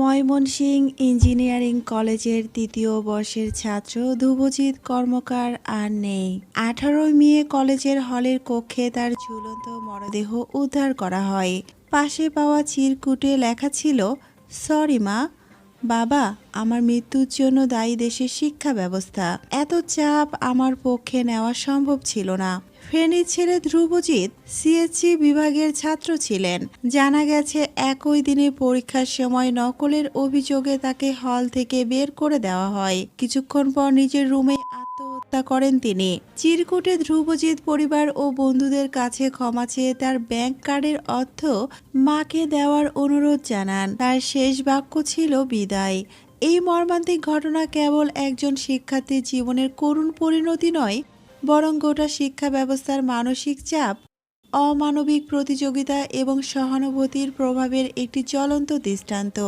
Mymensingh engineering কলেজের তৃতীয় বর্ষের ছাত্র ধ্রুবজিৎ কর্মকার আর নেই। আঠারোই মে কলেজের হলের কক্ষে তার ঝুলন্ত মরদেহ উদ্ধার করা হয়। পাশে পাওয়া চিরকুটে লেখা ছিল, সরি মা বাবা, আমার মৃত্যুর জন্য দায়ী দেশের শিক্ষা ব্যবস্থা। এত চাপ আমার পক্ষে নেওয়া সম্ভব ছিল না। ফেনীর ছেলে ধ্রুবজিৎ সিএসসি বিভাগের ছাত্র ছিলেন। জানা গেছে, একই দিনে পরীক্ষার সময় নকলের অভিযোগে তাকে হল থেকে বের করে দেওয়া হয়। কিছুক্ষণ পর নিজের রুমে আত্মহত্যা করেন তিনি। চিরকুটে ধ্রুবজিৎ পরিবার ও বন্ধুদের কাছে ক্ষমা চেয়ে তার ব্যাংক কার্ডের অর্থ মাকে দেওয়ার অনুরোধ জানান। তার শেষ বাক্য ছিল বিদায়। এই মর্মান্তিক ঘটনা কেবল একজন শিক্ষার্থীর জীবনের করুণ পরিণতি নয়, বরং গোটা শিক্ষা ব্যবস্থার মানসিক চাপ, অমানবিক প্রতিযোগিতা এবং সহানুভূতির প্রভাবের একটি জ্বলন্ত দৃষ্টান্ত।